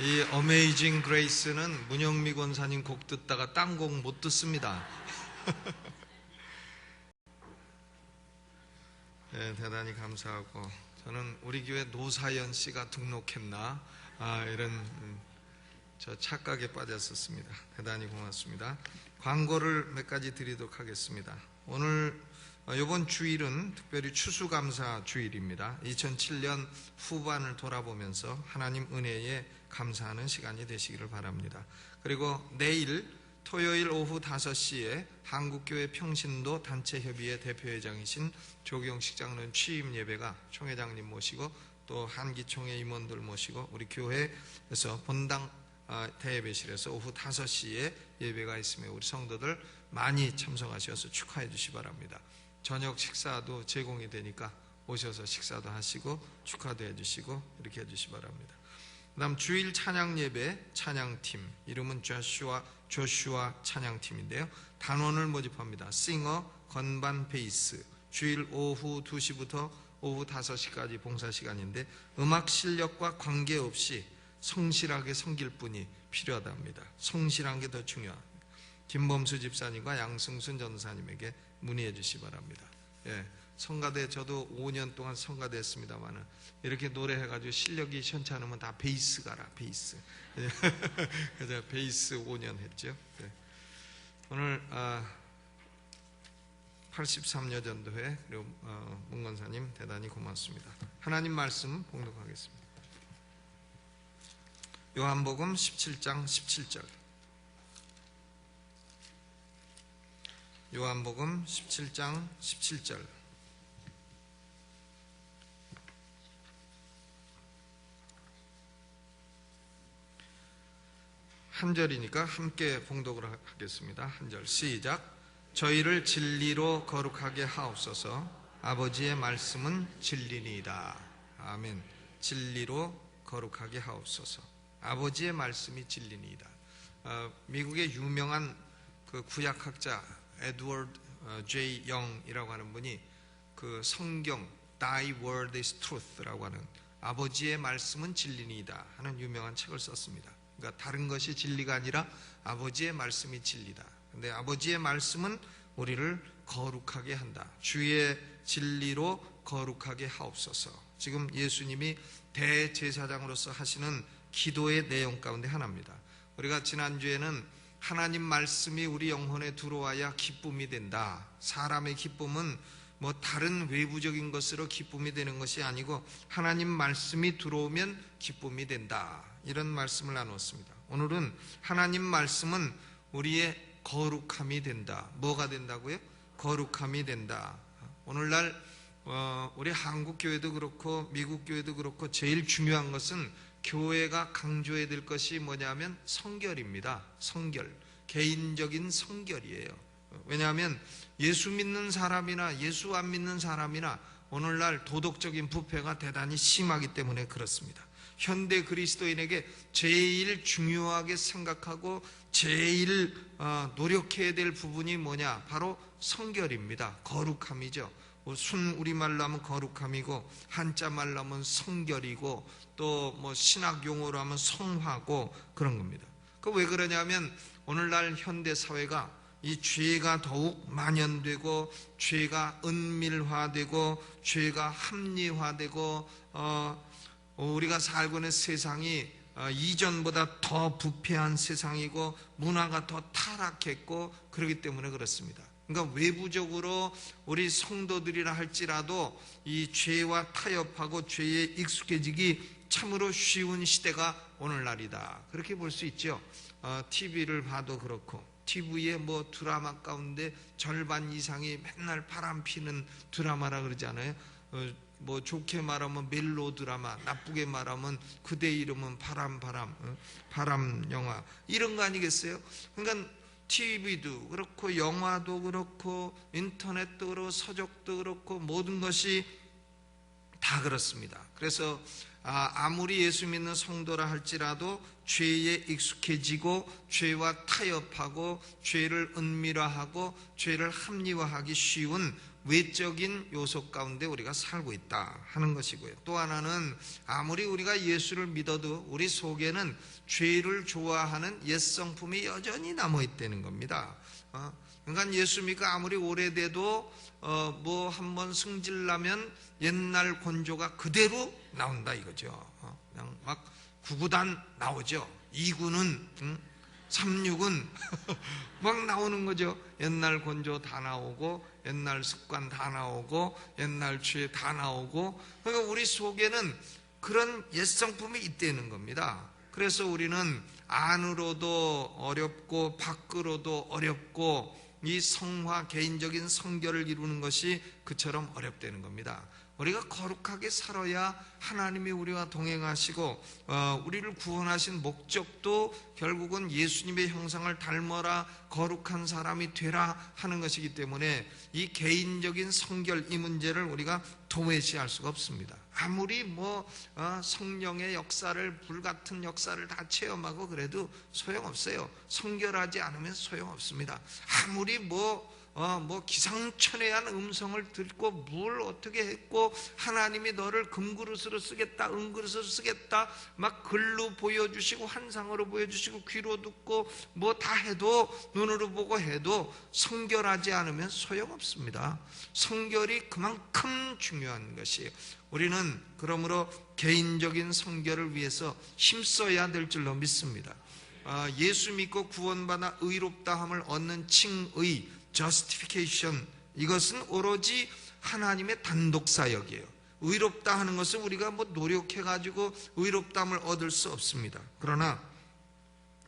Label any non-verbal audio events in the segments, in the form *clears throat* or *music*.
이 어메이징 그레이스는 문영미 권사님 곡 듣다가 딴 곡 못 듣습니다. *laughs* 네, 대단히 감사하고 저는 우리 교회 노사연 씨가 등록했나 아, 이런 음, 저 착각에 빠졌었습니다. 대단히 고맙습니다. 광고를 몇 가지 드리도록 하겠습니다. 오늘 이번 주일은 특별히 추수감사 주일입니다. 2007년 후반을 돌아보면서 하나님 은혜에 감사하는 시간이 되시기를 바랍니다. 그리고 내일 토요일 오후 5시에 한국교회 평신도 단체협의회 대표회장이신 조경식 장로님 취임 예배가 총회장님 모시고 또 한기총회 임원들 모시고 우리 교회에서 본당 아, 대예배실에서 오후 5시에 예배가 있으며 우리 성도들 많이 참석하셔서 축하해 주시 기 바랍니다. 저녁 식사도 제공이 되니까 오셔서 식사도 하시고 축하도 해주시고 이렇게 해주시 기 바랍니다. 그다음 주일 찬양 예배 찬양팀 이름은 조슈아 조슈아 찬양팀인데요. 단원을 모집합니다. 싱어, 건반, 베이스. 주일 오후 2시부터 오후 5시까지 봉사 시간인데 음악 실력과 관계없이 성실하게 섬길 뿐이 필요하답니다. 성실한 게 더 중요합니다. 김범수 집사님과 양승순 전사님에게 문의해 주시 기 바랍니다. 예, 성가대 저도 5년 동안 성가대 했습니다만은 이렇게 노래해가지고 실력이 않으면 다 베이스 가라 베이스. 예, *laughs* 그래서 베이스 5년 했죠. 예. 오늘 아, 83여 전도회 그리고 어, 문건사님 대단히 고맙습니다. 하나님 말씀 봉독하겠습니다. 요한복음 17장 17절 요한복음 17장 17절 한 절이니까 함께 봉독을 하겠습니다. 한 절 시작 저희를 진리로 거룩하게 하옵소서 아버지의 말씀은 진리니이다. 아멘 진리로 거룩하게 하옵소서 아버지의 말씀이 진리니이다. 어, 미국의 유명한 그 구약학자 에드워드 어, J. 영이라고 하는 분이 그 성경 Thy Word is Truth라고 하는 아버지의 말씀은 진리니이다 하는 유명한 책을 썼습니다. 그러니까 다른 것이 진리가 아니라 아버지의 말씀이 진리다. 근데 아버지의 말씀은 우리를 거룩하게 한다. 주의 진리로 거룩하게 하옵소서. 지금 예수님이 대제사장으로서 하시는 기도의 내용 가운데 하나입니다. 우리가 지난주에는 하나님 말씀이 우리 영혼에 들어와야 기쁨이 된다. 사람의 기쁨은 뭐 다른 외부적인 것으로 기쁨이 되는 것이 아니고 하나님 말씀이 들어오면 기쁨이 된다. 이런 말씀을 나눴습니다. 오늘은 하나님 말씀은 우리의 거룩함이 된다. 뭐가 된다고요? 거룩함이 된다. 오늘날 어, 우리 한국 교회도 그렇고 미국 교회도 그렇고 제일 중요한 것은 교회가 강조해야 될 것이 뭐냐면 성결입니다. 성결. 개인적인 성결이에요. 왜냐하면 예수 믿는 사람이나 예수 안 믿는 사람이나 오늘날 도덕적인 부패가 대단히 심하기 때문에 그렇습니다. 현대 그리스도인에게 제일 중요하게 생각하고 제일 어, 노력해야 될 부분이 뭐냐? 바로 성결입니다. 거룩함이죠. 순 우리말로 하면 거룩함이고 한자 말로 하면 성결이고 또 뭐 신학 용어로 하면 성화고 그런 겁니다. 그 왜 그러냐면 오늘날 현대 사회가 이 죄가 더욱 만연되고 죄가 은밀화되고 죄가 합리화되고 어, 우리가 살고 있는 세상이 어, 이전보다 더 부패한 세상이고 문화가 더 타락했고 그렇기 때문에 그렇습니다. 그러니까 외부적으로 우리 성도들이라 할지라도 이 죄와 타협하고 죄에 익숙해지기 참으로 쉬운 시대가 오늘날이다. 그렇게 볼 수 있죠. 어, TV를 봐도 그렇고 TV에 뭐 드라마 가운데 절반 이상이 맨날 바람 피는 드라마라 그러잖아요. 어, 뭐 좋게 말하면 멜로 드라마, 나쁘게 말하면 그대 이름은 바람 바람, 어? 바람 영화 이런 거 아니겠어요? 그러니까 TV도 그렇고 영화도 그렇고 인터넷도 그렇고 서적도 그렇고 모든 것이 다 그렇습니다. 그래서 아, 무리 예수 믿는 성도라 할지라도 죄에 익숙해지고 죄와 타협하고 죄를 은밀화하고 죄를 합리화하기 쉬운 외적인 요소 가운데 우리가 살고 있다 하는 것이고요. 또 하나는 아무리 우리가 예수를 믿어도 우리 속에는 죄를 좋아하는 옛 성품이 여전히 남아 있다는 겁니다. 어? 그러니까 예수 믿고 아무리 오래돼도 어, 뭐 한 번 승질나면 옛날 건조가 그대로 나온다 이거죠. 어, 그냥 막 구구단 나오죠. 이구는 응? 삼육은 *laughs* 막 나오는 거죠. 옛날 건조 다 나오고 옛날 습관 다 나오고 옛날 죄다 나오고 그러니까 우리 속에는 그런 옛 성품이 있다는 겁니다. 그래서 우리는 안으로도 어렵고 밖으로도 어렵고 이 성화 개인적인 성결을 이루는 것이 그처럼 어렵다는 겁니다. 우리가 거룩하게 살아야 하나님이 우리와 동행하시고 어, 우리를 구원하신 목적도 결국은 예수님의 형상을 닮아라 거룩한 사람이 되라 하는 것이기 때문에 이 개인적인 성결 이 문제를 우리가 도외시할 수가 없습니다. 아무리 뭐 어, 성령의 역사를 불같은 역사를 다 체험하고 그래도 소용없어요. 성결하지 않으면 소용없습니다. 아무리 뭐 어, 뭐 기상천외한 음성을 듣고 뭘 어떻게 했고 하나님이 너를 금그릇으로 쓰겠다 은그릇으로 쓰겠다 막 글로 보여주시고 환상으로 보여주시고 귀로 듣고 뭐 다 해도 눈으로 보고 해도 성결하지 않으면 소용없습니다. 성결이 그만큼 중요한 것이에요 우리는 그러므로 개인적인 성결을 위해서 힘써야 될 줄로 믿습니다. 아, 예수 믿고 구원받아 의롭다함을 얻는 칭의 justification 이것은 오로지 하나님의 단독 사역이에요. 의롭다 하는 것은 우리가 뭐 노력해 가지고 의롭담을 얻을 수 없습니다. 그러나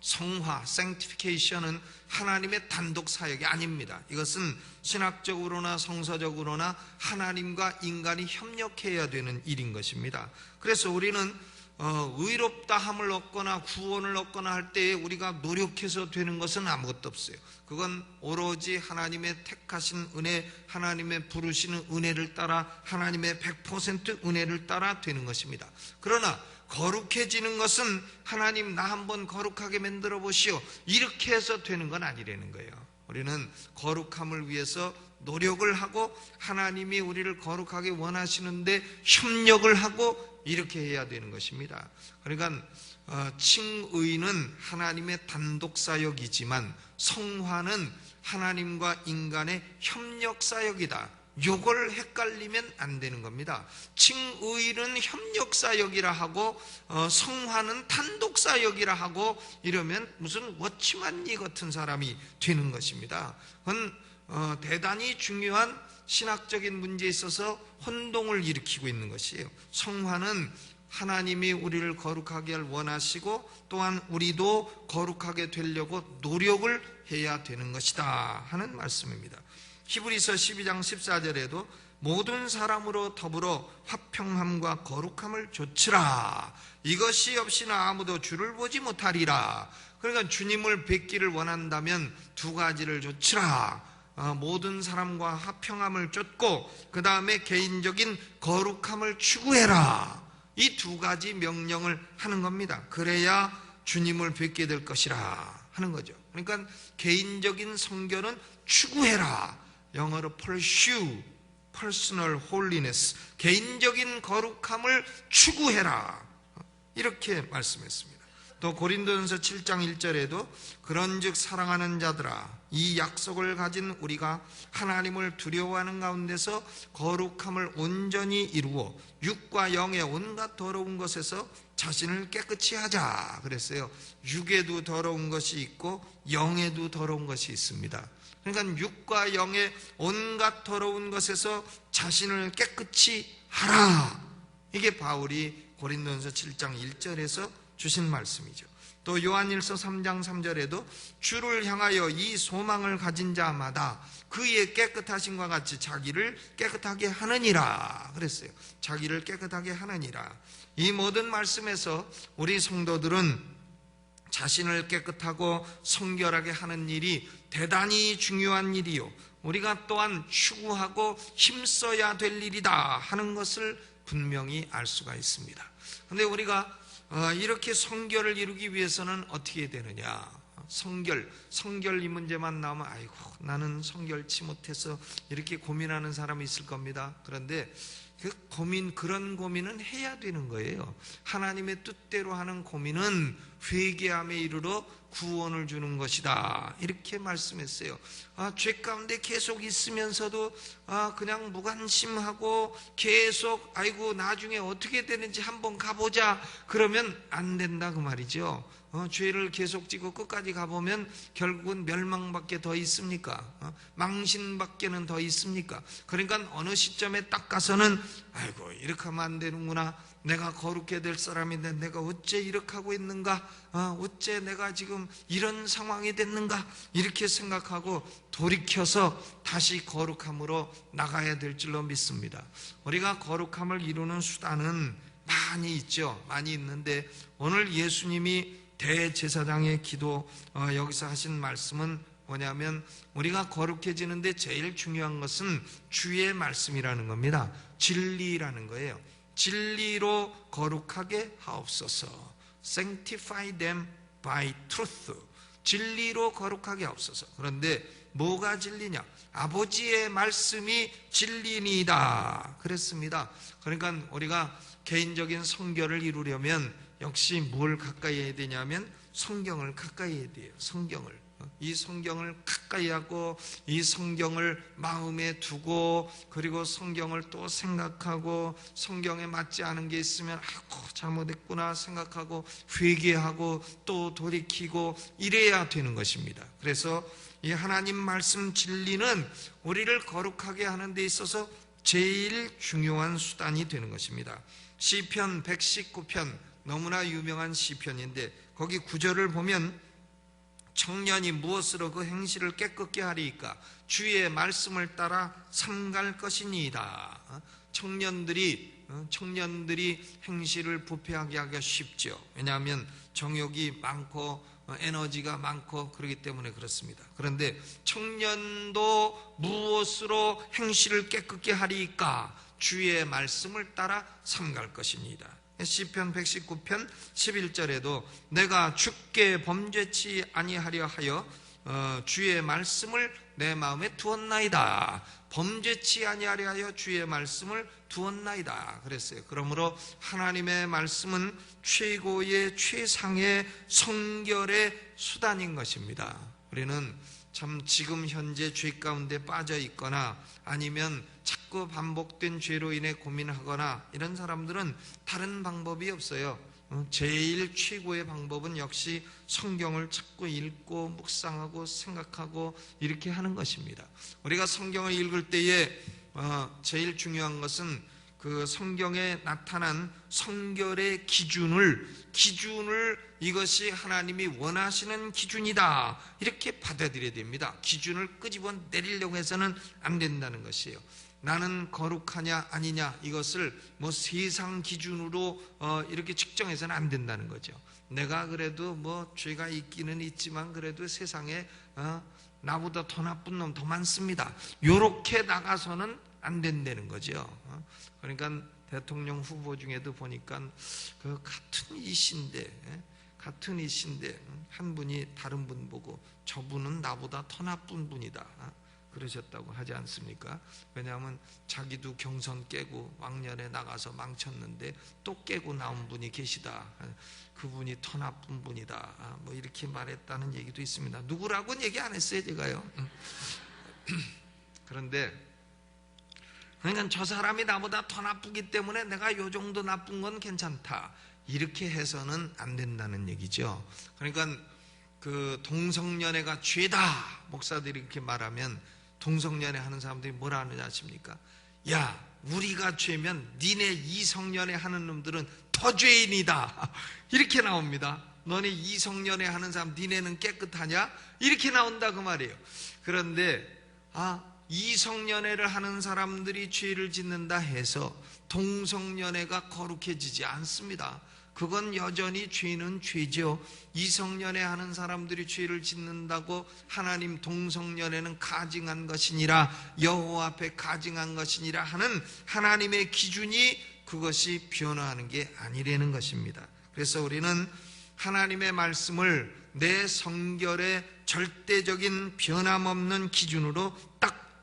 성화, sanctification은 하나님의 단독 사역이 아닙니다. 이것은 신학적으로나 성서적으로나 하나님과 인간이 협력해야 되는 일인 것입니다. 그래서 우리는 어, 의롭다함을 얻거나 구원을 얻거나 할 때에 우리가 노력해서 되는 것은 아무것도 없어요. 그건 오로지 하나님의 택하신 은혜, 하나님의 부르시는 은혜를 따라 하나님의 100% 은혜를 따라 되는 것입니다. 그러나 거룩해지는 것은 하나님 나 한번 거룩하게 만들어 보시오. 이렇게 해서 되는 건 아니라는 거예요. 우리는 거룩함을 위해서 노력을 하고 하나님이 우리를 거룩하게 원하시는데 협력을 하고 이렇게 해야 되는 것입니다. 그러니까 어, 칭의는 하나님의 단독 사역이지만 성화는 하나님과 인간의 협력 사역이다. 요걸 헷갈리면 안 되는 겁니다. 칭의는 협력 사역이라 하고 어, 성화는 단독 사역이라 하고 이러면 무슨 워치만니 같은 사람이 되는 것입니다. 그건 어, 대단히 중요한 신학적인 문제에 있어서 혼동을 일으키고 있는 것이에요. 성화는 하나님이 우리를 거룩하게 할 원하시고 또한 우리도 거룩하게 되려고 노력을 해야 되는 것이다 하는 말씀입니다. 히브리서 12장 14절에도 모든 사람으로 더불어 화평함과 거룩함을 조치라. 이것이 없이나 아무도 주를 보지 못하리라. 그러니까 주님을 뵙기를 원한다면 두 가지를 조치라. 어, 모든 사람과 화평함을 쫓고 그 다음에 개인적인 거룩함을 추구해라. 이 두 가지 명령을 하는 겁니다. 그래야 주님을 뵙게 될 것이라 하는 거죠. 그러니까 개인적인 성결은 추구해라. 영어로 pursue, personal holiness, 개인적인 거룩함을 추구해라. 이렇게 말씀했습니다. 또 고린도전서 7장 1절에도 그런즉 사랑하는 자들아 이 약속을 가진 우리가 하나님을 두려워하는 가운데서 거룩함을 온전히 이루어 육과 영의 온갖 더러운 것에서 자신을 깨끗이 하자 그랬어요. 육에도 더러운 것이 있고 영에도 더러운 것이 있습니다. 그러니까 육과 영의 온갖 더러운 것에서 자신을 깨끗이 하라. 이게 바울이 고린도전서 7장 1절에서 주신 말씀이죠. 또 요한일서 3장 3절에도 주를 향하여 이 소망을 가진 자마다 그의 깨끗하신과 같이 자기를 깨끗하게 하느니라 그랬어요. 자기를 깨끗하게 하느니라. 이 모든 말씀에서 우리 성도들은 자신을 깨끗하고 성결하게 하는 일이 대단히 중요한 일이요. 우리가 또한 추구하고 힘써야 될 일이다 하는 것을 분명히 알 수가 있습니다. 근데 우리가 어, 이렇게 성결을 이루기 위해서는 어떻게 되느냐? 성결, 성결 이 문제만 나오면 아이고 나는 성결치 못해서 이렇게 고민하는 사람이 있을 겁니다. 그런데 그 고민 그런 고민은 해야 되는 거예요. 하나님의 뜻대로 하는 고민은 회개함에 이르러 구원을 주는 것이다. 이렇게 말씀했어요. 아, 죄 가운데 계속 있으면서도 아, 그냥 무관심하고 계속 아이고 나중에 어떻게 되는지 한번 가보자. 그러면 안 된다 그 말이죠. 어, 죄를 계속 지고 끝까지 가보면 결국은 멸망밖에 더 있습니까? 어, 망신밖에는 더 있습니까? 그러니까 어느 시점에 딱 가서는 아이고 이렇게 하면 안 되는구나. 내가 거룩해 될 사람인데 내가 어째 이렇게 하고 있는가? 어, 어째 내가 지금 이런 상황이 됐는가? 이렇게 생각하고 돌이켜서 다시 거룩함으로 나가야 될 줄로 믿습니다. 우리가 거룩함을 이루는 수단은 많이 있죠. 많이 있는데 오늘 예수님이 대제사장의 기도 어, 여기서 하신 말씀은 뭐냐면 우리가 거룩해지는데 제일 중요한 것은 주의 말씀이라는 겁니다. 진리라는 거예요. 진리로 거룩하게 하옵소서. Sanctify them by truth. 진리로 거룩하게 하옵소서. 그런데 뭐가 진리냐? 아버지의 말씀이 진리니다. 그랬습니다. 그러니까 우리가 개인적인 성결을 이루려면 역시 뭘 가까이 해야 되냐면 성경을 가까이 해야 돼요. 성경을. 이 성경을 가까이 하고 이 성경을 마음에 두고 그리고 성경을 또 생각하고 성경에 맞지 않은 게 있으면 아고 잘못했구나 생각하고 회개하고 또 돌이키고 이래야 되는 것입니다. 그래서 이 하나님 말씀 진리는 우리를 거룩하게 하는 데 있어서 제일 중요한 수단이 되는 것입니다. 시편 119편 너무나 유명한 시편인데 거기 구절을 보면 청년이 무엇으로 그 행실을 깨끗게 하리까 주의 말씀을 따라 삼갈 것이니이다. 청년들이 어, 청년들이 행실을 부패하게 하기가 쉽죠. 왜냐하면 정욕이 많고 어, 에너지가 많고 그렇기 때문에 그렇습니다. 그런데 청년도 무엇으로 행실을 깨끗게 하리까 주의 말씀을 따라 삼갈 것입니다. 시편 119편 11절에도 내가 죽게 범죄치 아니하려 하여 어, 주의 말씀을 내 마음에 두었나이다. 범죄치 아니하려 하여 주의 말씀을 두었나이다. 그랬어요. 그러므로 하나님의 말씀은 최고의 최상의 성결의 수단인 것입니다. 우리는 참 지금 현재 죄 가운데 빠져 있거나 아니면 자꾸 반복된 죄로 인해 고민하거나 이런 사람들은 다른 방법이 없어요. 어, 제일 최고의 방법은 역시 성경을 자꾸 읽고 묵상하고 생각하고 이렇게 하는 것입니다. 우리가 성경을 읽을 때에 어, 제일 중요한 것은 그 성경에 나타난 성결의 기준을 기준을 이것이 하나님이 원하시는 기준이다 이렇게 받아들여야 됩니다. 기준을 끄집어 내리려고 해서는 안 된다는 것이에요. 나는 거룩하냐 아니냐 이것을 뭐 세상 기준으로 어 이렇게 측정해서는 안 된다는 거죠. 내가 그래도 뭐 죄가 있기는 있지만 그래도 세상에 어 나보다 더 나쁜 놈 더 많습니다. 요렇게 나가서는 안 된다는 거죠. 어? 그러니까 대통령 후보 중에도 보니까 그 같은 이신데 예? 같은 이신데 한 분이 다른 분 보고 저분은 나보다 더 나쁜 분이다. 어? 그러셨다고 하지 않습니까? 왜냐하면 자기도 경선 깨고 왕년에 나가서 망쳤는데 또 깨고 나온 분이 계시다. 그분이 더 나쁜 분이다. 아, 뭐 이렇게 말했다는 얘기도 있습니다. 누구라고는 얘기 안 했어요, 제가요. 음. *clears throat* 그런데 그러니까 저 사람이 나보다 더 나쁘기 때문에 내가 요 정도 나쁜 건 괜찮다. 이렇게 해서는 안 된다는 얘기죠. 그러니까 그 동성연애가 죄다 목사들이 이렇게 말하면 동성연애 하는 사람들이 뭐라 하는지 아십니까? 야, 우리가 죄면 니네 이성연애 하는 놈들은 더 죄인이다. *laughs* 이렇게 나옵니다. 너네 이성연애 하는 사람 니네는 깨끗하냐? 이렇게 나온다 그 말이에요. 그런데 아, 이성연애를 하는 사람들이 죄를 짓는다 해서 동성연애가 거룩해지지 않습니다. 그건 여전히 죄는 죄죠. 이성연애 하는 사람들이 죄를 짓는다고 하나님 동성연애는 가증한 것이니라 여호와 앞에 가증한 것이니라 하는 하나님의 기준이 그것이 변화하는 게 아니라는 것입니다. 그래서 우리는 하나님의 말씀을 내 성결의 절대적인 변함없는 기준으로 딱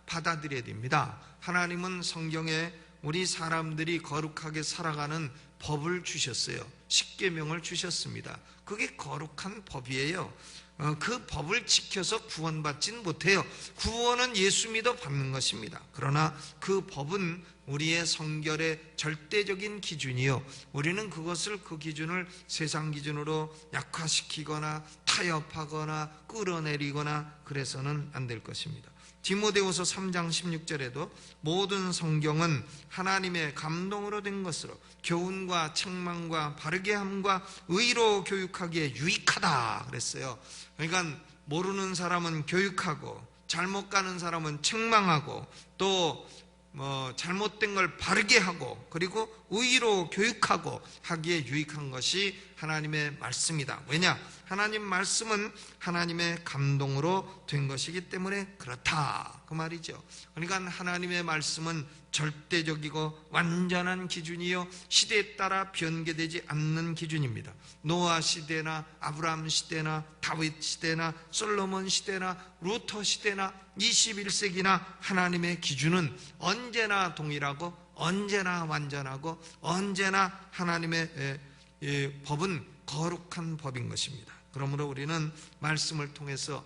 받아들여야 됩니다. 하나님은 성경에 우리 사람들이 거룩하게 살아가는 법을 주셨어요. 십계명을 주셨습니다. 그게 거룩한 법이에요. 어, 그 법을 지켜서 구원받진 못해요. 구원은 예수 믿어 받는 것입니다. 그러나 그 법은 우리의 성결의 절대적인 기준이요. 우리는 그것을 그 기준을 세상 기준으로 약화시키거나 타협하거나 끌어내리거나 그래서는 안 될 것입니다. 디모데후서 3장 16절에도 모든 성경은 하나님의 감동으로 된 것으로 교훈과 책망과 바르게 함과 의로 교육하기에 유익하다 그랬어요. 그러니까 모르는 사람은 교육하고 잘못 가는 사람은 책망하고 또 뭐 잘못된 걸 바르게 하고 그리고 의로 교육하고 하기에 유익한 것이 하나님의 말씀이다. 왜냐? 하나님 말씀은 하나님의 감동으로 된 것이기 때문에 그렇다. 그 말이죠. 그러니까 하나님의 말씀은 절대적이고 완전한 기준이요. 시대에 따라 변개되지 않는 기준입니다. 노아 시대나 아브라함 시대나 다윗 시대나 솔로몬 시대나 루터 시대나 21세기나 하나님의 기준은 언제나 동일하고 언제나 완전하고 언제나 하나님의 법은 거룩한 법인 것입니다. 그러므로 우리는 말씀을 통해서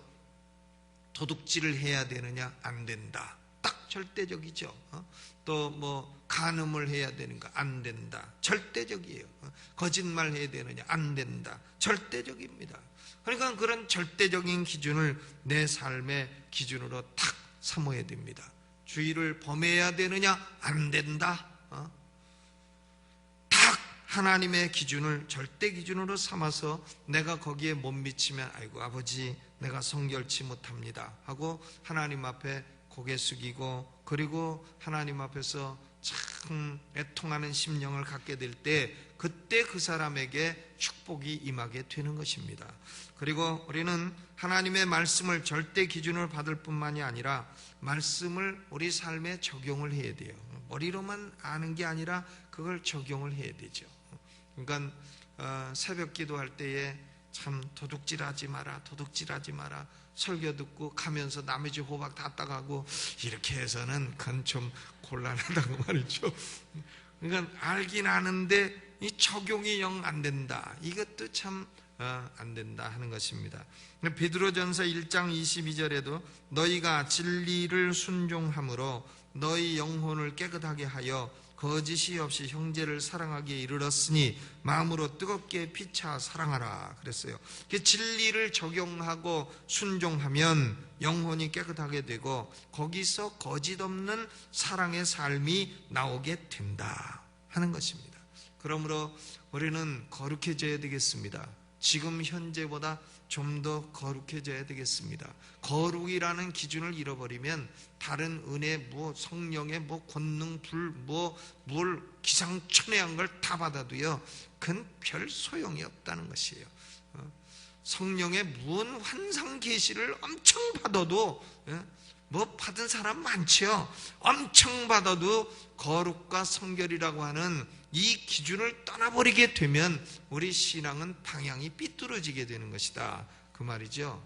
도둑질을 해야 되느냐 안 된다. 딱 절대적이죠. 어? 또뭐 간음을 해야 되는가 안 된다. 절대적이에요. 어? 거짓말 해야 되느냐 안 된다. 절대적입니다. 그러니까 그런 절대적인 기준을 내 삶의 기준으로 탁 삼어야 됩니다. 주의를 범해야 되느냐 안 된다. 어? 하나님의 기준을 절대 기준으로 삼아서 내가 거기에 못 미치면 아이고 아버지 내가 성결치 못합니다 하고 하나님 앞에 고개 숙이고 그리고 하나님 앞에서 참 애통하는 심령을 갖게 될 때 그때 그 사람에게 축복이 임하게 되는 것입니다. 그리고 우리는 하나님의 말씀을 절대 기준으로 받을 뿐만이 아니라 말씀을 우리 삶에 적용을 해야 돼요. 머리로만 아는 게 아니라 그걸 적용을 해야 되죠. 그러니까 어, 새벽 기도할 때에 참 도둑질하지 마라, 도둑질하지 마라. 설교 듣고 가면서 남의 집 호박 다 따가고 이렇게 해서는 그건 좀 곤란하다고 *laughs* 말이죠. 그러니까 알긴 아는데 이 적용이 영 안 된다. 이것도 참안 어, 된다 하는 것입니다. 베드로전서 1장 22절에도 너희가 진리를 순종함으로 너희 영혼을 깨끗하게 하여 거짓이 없이 형제를 사랑하기에 이르렀으니 마음으로 뜨겁게 피차 사랑하라 그랬어요. 진리를 적용하고 순종하면 영혼이 깨끗하게 되고 거기서 거짓 없는 사랑의 삶이 나오게 된다 하는 것입니다. 그러므로 우리는 거룩해져야 되겠습니다. 지금 현재보다 좀 더 거룩해져야 되겠습니다. 거룩이라는 기준을 잃어버리면 다른 은혜, 뭐 성령의 뭐 권능, 불, 뭐 물, 기상천외한 걸 다 받아도요, 그건 별 소용이 없다는 것이에요. 어? 성령의 무언 환상 계시를 엄청 받아도 예? 뭐 받은 사람 많죠. 엄청 받아도 거룩과 성결이라고 하는 이 기준을 떠나버리게 되면 우리 신앙은 방향이 삐뚤어지게 되는 것이다. 그 말이죠.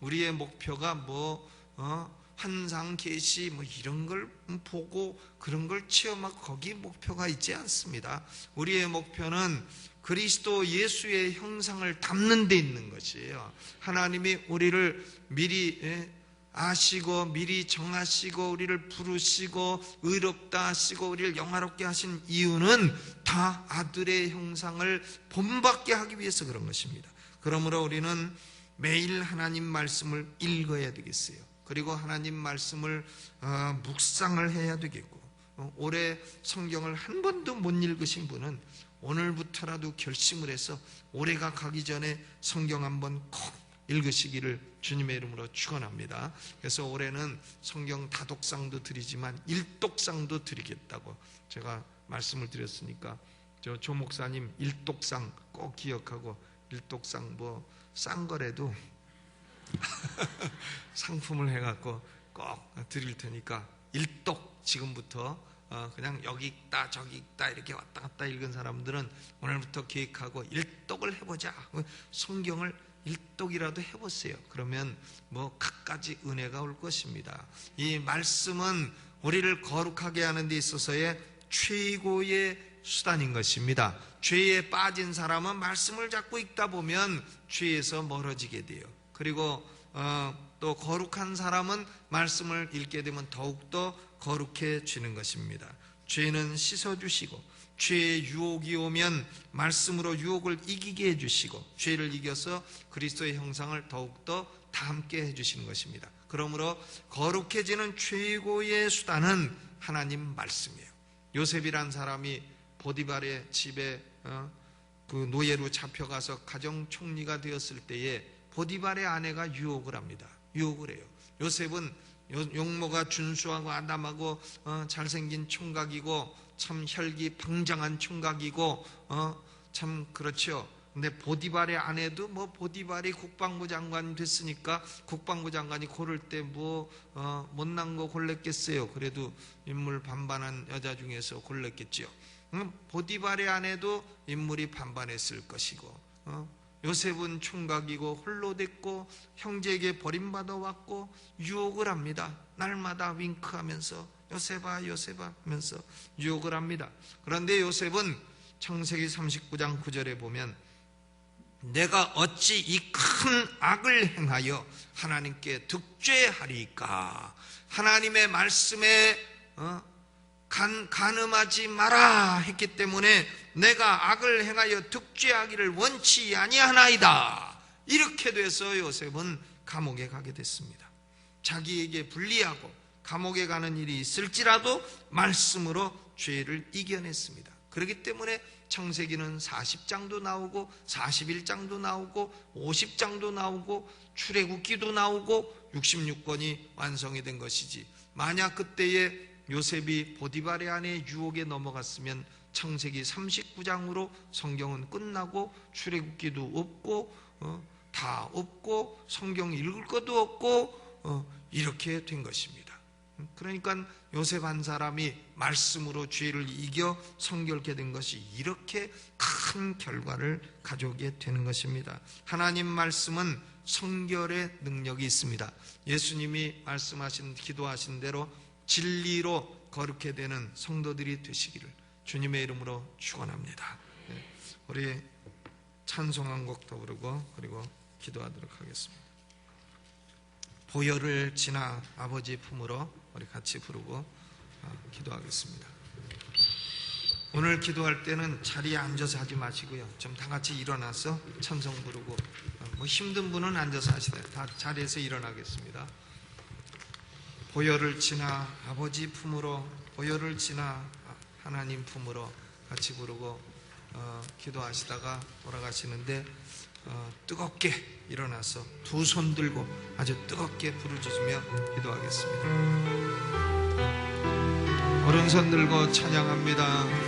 우리의 목표가 뭐 어, 환상 계시 뭐 이런 걸 보고 그런 걸 체험하고 거기 목표가 있지 않습니다. 우리의 목표는 그리스도 예수의 형상을 담는 데 있는 것이에요. 하나님이 우리를 미리 예, 아시고 미리 정하시고 우리를 부르시고 의롭다 하시고 우리를 영화롭게 하신 이유는 다 아들의 형상을 본받게 하기 위해서 그런 것입니다. 그러므로 우리는 매일 하나님 말씀을 읽어야 되겠어요. 그리고 하나님 말씀을 어, 묵상을 해야 되겠고 어, 올해 성경을 한 번도 못 읽으신 분은 오늘부터라도 결심을 해서 올해가 가기 전에 성경 한번 콕 읽으시기를 주님의 이름으로 축원합니다. 그래서 올해는 성경 다독상도 드리지만 일독상도 드리겠다고 제가 말씀을 드렸으니까 저 조 목사님 일독상 꼭 기억하고 일독상 뭐 싼 거라도 *laughs* 상품을 해갖고 꼭 드릴 테니까 일독 지금부터 어, 그냥 여기 있다 저기 있다 이렇게 왔다 갔다 읽은 사람들은 오늘부터 계획하고 일독을 해보자. 성경을 일독이라도 해보세요. 그러면 뭐 갖가지 은혜가 올 것입니다. 이 말씀은 우리를 거룩하게 하는 데 있어서의 최고의 수단인 것입니다. 죄에 빠진 사람은 말씀을 자꾸 읽다 보면 죄에서 멀어지게 돼요. 그리고 어, 또 거룩한 사람은 말씀을 읽게 되면 더욱더 거룩해지는 것입니다. 죄는 씻어주시고 죄의 유혹이 오면 말씀으로 유혹을 이기게 해주시고 죄를 이겨서 그리스도의 형상을 더욱더 닮게 해주시는 것입니다. 그러므로 거룩해지는 최고의 수단은 하나님 말씀이에요. 요셉이란 사람이 보디발의 집에 어, 그 노예로 잡혀가서 가정 총리가 되었을 때에 보디발의 아내가 유혹을 합니다. 유혹을 해요. 요셉은 용모가 준수하고 아담하고 어, 잘생긴 총각이고 참 혈기 방장한 총각이고 어, 참 그렇죠. 근데 보디발의 아내도 뭐 보디발이 국방부 장관 됐으니까 국방부 장관이 고를 때뭐 어, 못난 거 골랐겠어요. 그래도 인물 반반한 여자 중에서 골랐겠죠. 음, 보디발의 아내도 인물이 반반했을 것이고 어, 요셉은 총각이고 홀로 됐고 형제에게 버림받아 왔고 유혹을 합니다. 날마다 윙크하면서 요셉아 요셉아 하면서 유혹을 합니다. 그런데 요셉은 창세기 39장 9절에 보면 내가 어찌 이 큰 악을 행하여 하나님께 득죄하리까 하나님의 말씀에 어? 간, 간음하지 마라 했기 때문에 내가 악을 행하여 득죄하기를 원치 아니하나이다. 이렇게 돼서 요셉은 감옥에 가게 됐습니다. 자기에게 불리하고 감옥에 가는 일이 있을지라도 말씀으로 죄를 이겨냈습니다. 그렇기 때문에 창세기는 40장도 나오고 41장도 나오고 50장도 나오고 출애굽기도 나오고 66권이 완성이 된 것이지. 만약 그때에 요셉이 보디발의 안에 유혹에 넘어갔으면 창세기 39장으로 성경은 끝나고 출애굽기도 없고 어, 다 없고 성경 읽을 것도 없고 어, 이렇게 된 것입니다. 그러니까 요셉 한 사람이 말씀으로 죄를 이겨 성결케 된 것이 이렇게 큰 결과를 가져오게 되는 것입니다. 하나님 말씀은 성결의 능력이 있습니다. 예수님이 말씀하신 기도하신 대로 진리로 거룩해 되는 성도들이 되시기를 주님의 이름으로 축원합니다. 네, 우리 찬송 한 곡도 부르고 그리고 기도하도록 하겠습니다. 보혈을 지나 아버지 품으로 우리 같이 부르고 어, 기도하겠습니다. 오늘 기도할 때는 자리에 앉아서 하지 마시고요. 좀 다 같이 일어나서 찬송 부르고 어, 뭐 힘든 분은 앉아서 하시되 다 자리에서 일어나겠습니다. 보혈을 지나 아버지 품으로 보혈을 지나 하나님 품으로 같이 부르고 어, 기도하시다가 돌아가시는데 어, 뜨겁게 일어나서 두 손 들고 아주 뜨겁게 부르짖으며 기도하겠습니다. 오른손 들고 찬양합니다.